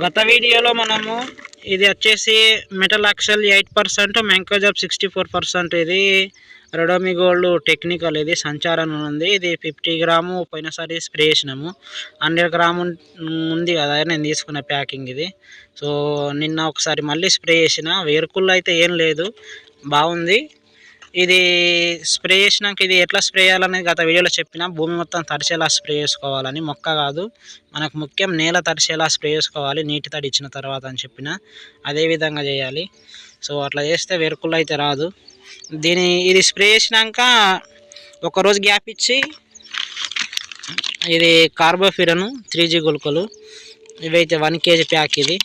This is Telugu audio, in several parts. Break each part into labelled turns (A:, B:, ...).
A: గత వీడియోలో మనము ఇది వచ్చేసి metalaxyl eight percent mancozeb sixty four percent. ఇది రెడోమి గోల్డ్ టెక్నికల్ ఇది సంచారం ఉంది. ఇది ఫిఫ్టీ గ్రాము పోయినసారి స్ప్రే చేసినాము. హండ్రెడ్ గ్రాము ఉంది కదా నేను తీసుకున్న ప్యాకింగ్ ఇది. సో నిన్న ఒకసారి మళ్ళీ స్ప్రే చేసిన. వేరుకుళ్ళు అయితే ఏం లేదు. బాగుంది. ఇది స్ప్రే చేసినాక ఇది ఎట్లా స్ప్రే చేయాలనేది గత వీడియోలో చెప్పిన భూమి మొత్తం తడిచేలా స్ప్రే చేసుకోవాలని. మొక్క కాదు మనకు ముఖ్యం నేల తడిచేలా స్ప్రే చేసుకోవాలి నీటి తడి ఇచ్చిన తర్వాత అని చెప్పిన అదే విధంగా చేయాలి. సో అట్లా చేస్తే వెరుకులు అయితే రాదు. దీని ఇది స్ప్రే చేసినాక ఒకరోజు గ్యాప్ ఇచ్చి ఇది కార్బోఫిరను త్రీ జీ గుల్కలు ఇవైతే వన్ కేజీ ప్యాక్ ఇది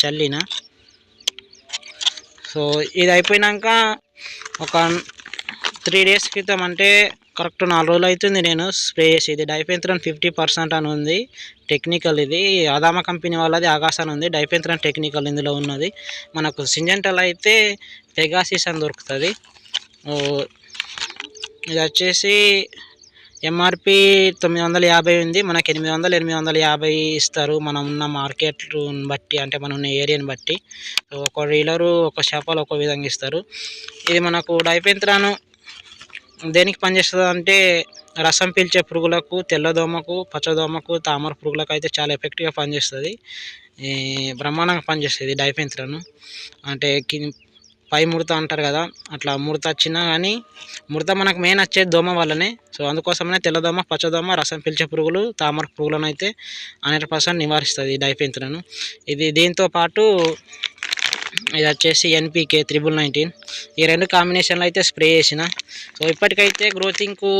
A: చల్లిన. సో ఇది అయిపోయినాక ఒక త్రీ డేస్ క్రితం అంటే కరెక్ట్ నాలుగు రోజులు అవుతుంది నేను స్ప్రే చేసి ఇది డైపెంత్రన్ ఫిఫ్టీ పర్సెంట్ అని ఉంది టెక్నికల్ ఇది. ఆదామ కంపెనీ వాళ్ళది ఆకాశాన్ని ఉంది డైపెంత్రన్ టెక్నికల్ ఇందులో ఉన్నది. మనకు సింజెంటల్ అయితే పెగాసిస్ అని దొరుకుతుంది. ఇది వచ్చేసి ఎంఆర్పి తొమ్మిది వందల యాభై ఉంది. మనకి ఎనిమిది వందలు ఎనిమిది వందల యాభై ఇస్తారు. మనం ఉన్న మార్కెట్ బట్టి అంటే మనం ఉన్న ఏరియాని బట్టి. ఒక డీలరు ఒక చేపలు ఒక విధంగా ఇస్తారు. ఇది మనకు డైపెంత్రాను దేనికి పనిచేస్తుంది అంటే రసం పీల్చే పురుగులకు తెల్లదోమకు పచ్చదోమకు తామర పురుగులకు అయితే చాలా ఎఫెక్టివ్గా పనిచేస్తుంది. ఈ బ్రహ్మాండంగా పనిచేస్తుంది డైపెంత్రాను. అంటే కి- పై ముడత అంటారు కదా అట్లా ముడత వచ్చినా కానీ ముడత మనకు మెయిన్ వచ్చేది దోమ వల్లనే. సో అందుకోసమనే తెల్లదోమ పచ్చదోమ రసం పిలిచే పురుగులు తామర పురుగులను అయితే హండ్రెడ్ పర్సెంట్ నివారిస్తుంది ఈ ఇది దీంతో పాటు ఇది వచ్చేసి ఎన్పికే త్రిబుల్ నైన్టీన్. ఈ రెండు కాంబినేషన్లో అయితే స్ప్రే చేసిన. సో ఇప్పటికైతే గ్రోతింగ్కు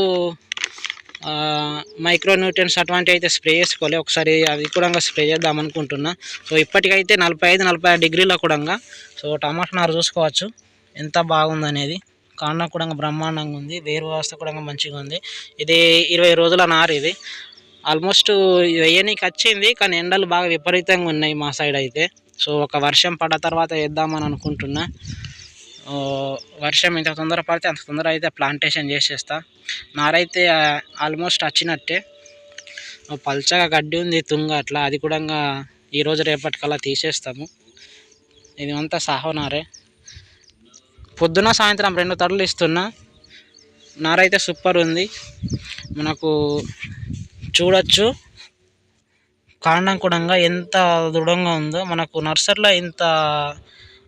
A: మైక్రోన్యూట్రియన్స్ అటువంటి అయితే స్ప్రే చేసుకోవాలి. ఒకసారి అవి కూడా స్ప్రే చేద్దాం అనుకుంటున్నా. సో ఇప్పటికైతే నలభై ఐదు నలభై ఆరు డిగ్రీల కూడా సో టమాటా నారు చూసుకోవచ్చు. ఎంత బాగుందనేది. కాండం కూడా బ్రహ్మాండంగా ఉంది. వేరు వ్యవస్థ కూడా మంచిగా ఉంది. ఇది ఇరవై రోజుల నారు ఇది. ఆల్మోస్ట్ వేయనీకి వచ్చింది కానీ ఎండలు బాగా విపరీతంగా ఉన్నాయి మా సైడ్ అయితే. సో ఒక వర్షం పడ్డ తర్వాత వేద్దామని అనుకుంటున్నా. వర్షం ఎంత తొందర పడితే అంత తొందర అయితే ప్లాంటేషన్ చేసేస్తా. నారైతే ఆల్మోస్ట్ వచ్చినట్టే. పల్చగా గడ్డి ఉంది తుంగ అట్లా అది కూడా ఈరోజు రేపటికల్లా తీసేస్తాము. ఇది అంతా సాహో నారే. పొద్దున సాయంత్రం రెండు తడులు ఇస్తున్నా. నారైతే సూపర్ ఉంది. మనకు చూడొచ్చు. కాండం కూడా ఎంత దృఢంగా ఉందో మనకు నర్సరీలో ఇంత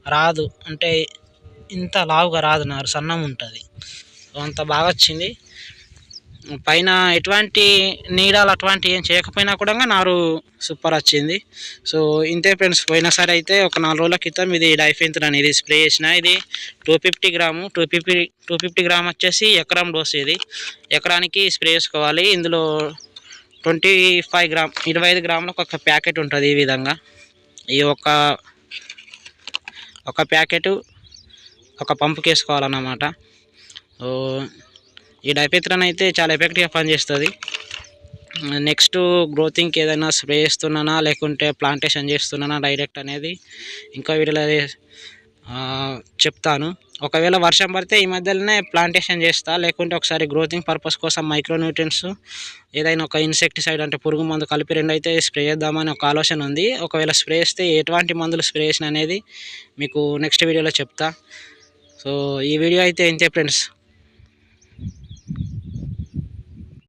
A: రాదు. అంటే ఇంత లావుగా రాదు నారు సన్నం ఉంటుంది. అంత బాగా వచ్చింది. పైన ఎటువంటి నీడలు అటువంటి ఏం చేయకపోయినా కూడా నారు సూపర్ వచ్చింది. సో ఇంతే ఫ్రెండ్స్ పోయినసారి అయితే ఒక నాలుగు రోజుల క్రితం ఇది డైఫెంత్ అనేది స్ప్రే చేసిన. ఇది two fifty gram two fifty two fifty gram వచ్చేసి ఎకరం డోస్ ఇది. ఎకరానికి స్ప్రే చేసుకోవాలి. ఇందులో ట్వంటీ ఫైవ్ గ్రామ్ ఇరవై ఐదు గ్రాములకు ఒక ప్యాకెట్ ఉంటుంది ఈ విధంగా. ఈ ఒక ఒక ప్యాకెట్ ఒక పంపుకి వేసుకోవాలన్నమాట ఈ డైపెత్రన్ అయితే చాలా ఎఫెక్టివ్గా పనిచేస్తుంది. నెక్స్ట్ గ్రోతింగ్కి ఏదైనా స్ప్రే చేస్తున్నానా లేకుంటే ప్లాంటేషన్ చేస్తున్నానా డైరెక్ట్ అనేది ఇంకా వీడియోలో చెప్తాను. ఒకవేళ వర్షం పడితే ఈ మధ్యలోనే ప్లాంటేషన్ చేస్తా లేకుంటే ఒకసారి గ్రోతింగ్ పర్పస్ కోసం మైక్రోన్యూట్రియన్స్ ఏదైనా ఒక ఇన్సెక్టిసైడ్ అంటే పురుగు మందు కలిపి రెండు అయితే స్ప్రే చేద్దామని ఒక ఆలోచన ఉంది. ఒకవేళ స్ప్రే చేస్తే ఎటువంటి మందులు స్ప్రే చేసిన అనేది మీకు నెక్స్ట్ వీడియోలో చెప్తా. సో ఈ వీడియో అయితే ఇంతే ఫ్రెండ్స్.